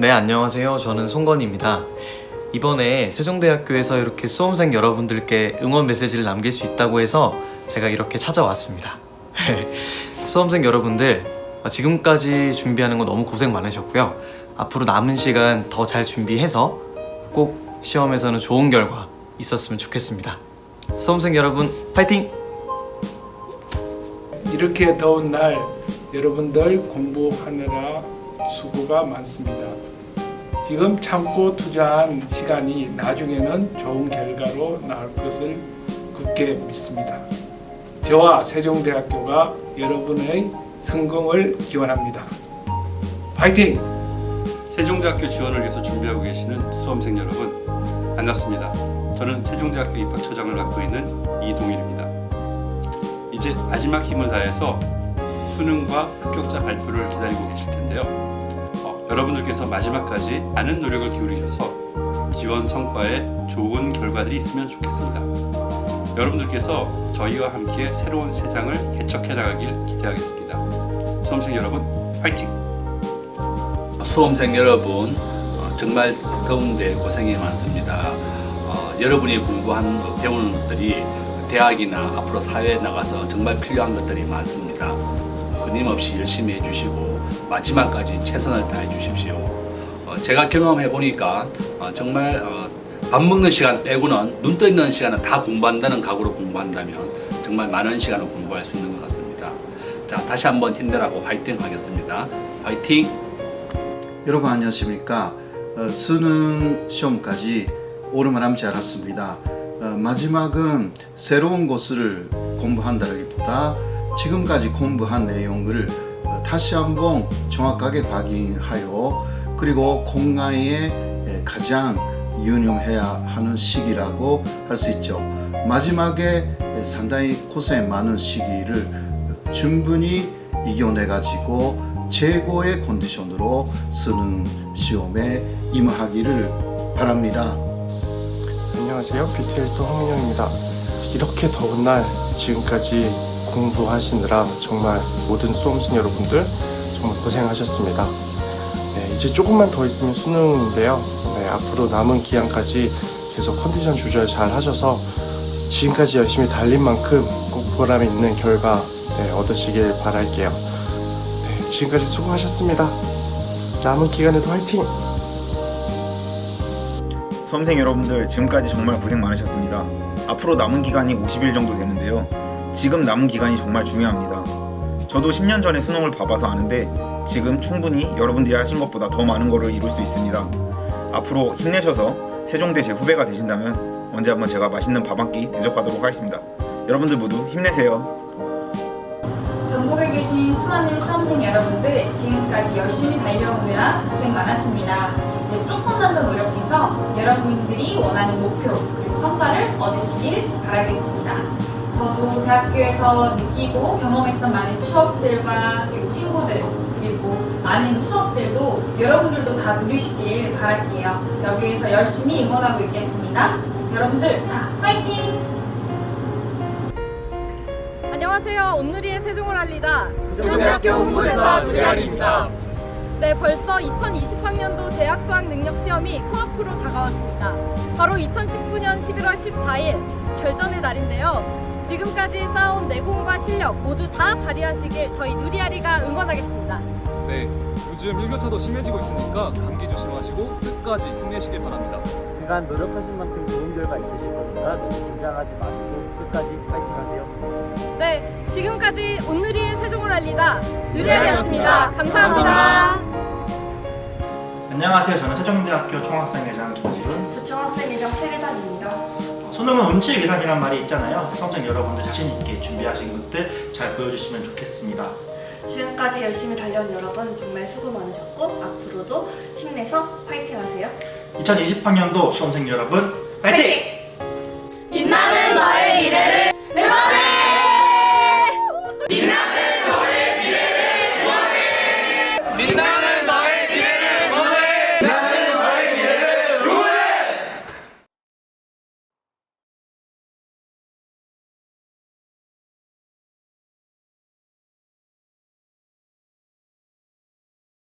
네, 안녕하세요. 저는 송건입니다. 이번에 세종대학교에서 이렇게 수험생 여러분들께 응원 메시지를 남길 수 있다고 해서 제가 이렇게 찾아왔습니다. 수험생 여러분들, 지금까지 준비하는 거 너무 고생 많으셨고요. 앞으로 남은 시간 더 잘 준비해서 꼭 시험에서는 좋은 결과 있었으면 좋겠습니다. 수험생 여러분, 파이팅! 이렇게 더운 날 여러분들 공부하느라 수고가 많습니다. 지금 참고 투자한 시간이 나중에는 좋은 결과로 나올 것을 굳게 믿습니다. 저와 세종대학교가 여러분의 성공을 기원합니다. 파이팅! 세종대학교 지원을 위해서 준비하고 계시는 수험생 여러분 반갑습니다. 저는 세종대학교 입학처장을 맡고 있는 이동일입니다. 이제 마지막 힘을 다해서 수능과 합격자 발표를 기다리고 계실 텐데요. 어, 여러분들께서 마지막까지 많은 노력을 기울이셔서 지원 성과에 좋은 결과들이 있으면 좋겠습니다. 여러분들께서 저희와 함께 새로운 세상을 개척해 나가길 기대하겠습니다. 수험생 여러분, 화이팅! 수험생 여러분 어, 정말 더운데 고생이 많습니다. 어, 여러분이 공부한 것, 배우는 것들이 대학이나 앞으로 사회에 나가서 정말 필요한 것들이 많습니다. 끊임없이 열심히 해주시고 마지막까지 최선을 다해 주십시오. 어, 제가 경험해 보니까 어, 정말 어, 밥 먹는 시간 빼고는 눈 떠 있는 시간은 다 공부한다는 각오로 공부한다면 정말 많은 시간을 공부할 수 있는 것 같습니다. 자 다시 한번 힘내라고 화이팅 하겠습니다. 화이팅! 여러분 안녕하십니까? 어, 수능 시험까지 오르마 남지 않았습니다. 어, 마지막은 새로운 것을 공부한다기보다 지금까지 공부한 내용을 어, 다시 한번 정확하게 확인하여 그리고 공과에 에, 가장 유념해야 하는 시기라고 할 수 있죠. 마지막에 에, 상당히 고생 많은 시기를 어, 충분히 이겨내 가지고 최고의 컨디션으로 수능 시험에 임하기를 바랍니다. 안녕하세요. BTL2 황민영입니다. 이렇게 더운 날 지금까지 공부하시느라 정말 모든 수험생 여러분들 정말 고생하셨습니다. 네, 이제 조금만 더 있으면 수능인데요. 네, 앞으로 남은 기간까지 계속 컨디션 조절 잘 하셔서 지금까지 열심히 달린 만큼 꼭 보람 있는 결과 네, 얻으시길 바랄게요. 네, 지금까지 수고하셨습니다. 남은 기간에도 화이팅! 수험생 여러분들 지금까지 정말 고생 많으셨습니다. 앞으로 남은 기간이 50일 정도 되는데요. 지금 남은 기간이 정말 중요합니다. 저도 10년 전에 수능을 봐봐서 아는데 지금 충분히 여러분들이 하신 것보다 더 많은 거를 이룰 수 있습니다. 앞으로 힘내셔서 세종대 제 후배가 되신다면 언제 한번 제가 맛있는 밥 한 끼 대접하도록 하겠습니다. 여러분들 모두 힘내세요. 전국에 계신 수많은 수험생 여러분들 지금까지 열심히 달려오느라 고생 많았습니다. 이제 조금만 더 노력해서 여러분들이 원하는 목표 그리고 성과를 얻으시길 바라겠습니다. 저도 대학교에서 느끼고 경험했던 많은 추억들과 그리고 친구들 그리고 많은 수업들도 여러분들도 다 누리시길 바랄게요. 여기에서 열심히 응원하고 있겠습니다. 여러분들 다 파이팅! 안녕하세요. 온누리의 세종을 알리다 세종대학교 홍보대사 누리알입니다. 네, 벌써 2020학년도 대학 수학 능력 시험이 코앞으로 다가왔습니다. 바로 2019년 11월 14일 결전의 날인데요. 지금까지 쌓아온 내공과 실력 모두 다 발휘하시길 저희 누리아리가 응원하겠습니다. 네, 요즘 일교차도 심해지고 있으니까 감기 조심하시고 끝까지 힘내시길 바랍니다. 그간 노력하신 만큼 좋은 결과 있으실 겁니다. 너무 긴장하지 마시고 끝까지 파이팅 하세요. 네, 지금까지 온누리의 세종을 알리다 누리아리였습니다. 감사합니다. 안녕하세요. 저는 세종대학교 총학생 회장 김지훈. 부총학생 회장 최계단입니다. 수능은 운치 계산이란 말이 있잖아요. 수험생 여러분들 자신 있게 준비하신 것들 잘 보여주시면 좋겠습니다. 지금까지 열심히 달려온 여러분 정말 수고 많으셨고 앞으로도 힘내서 파이팅 하세요. 2020학년도 수험생 여러분 파이팅! 빛나는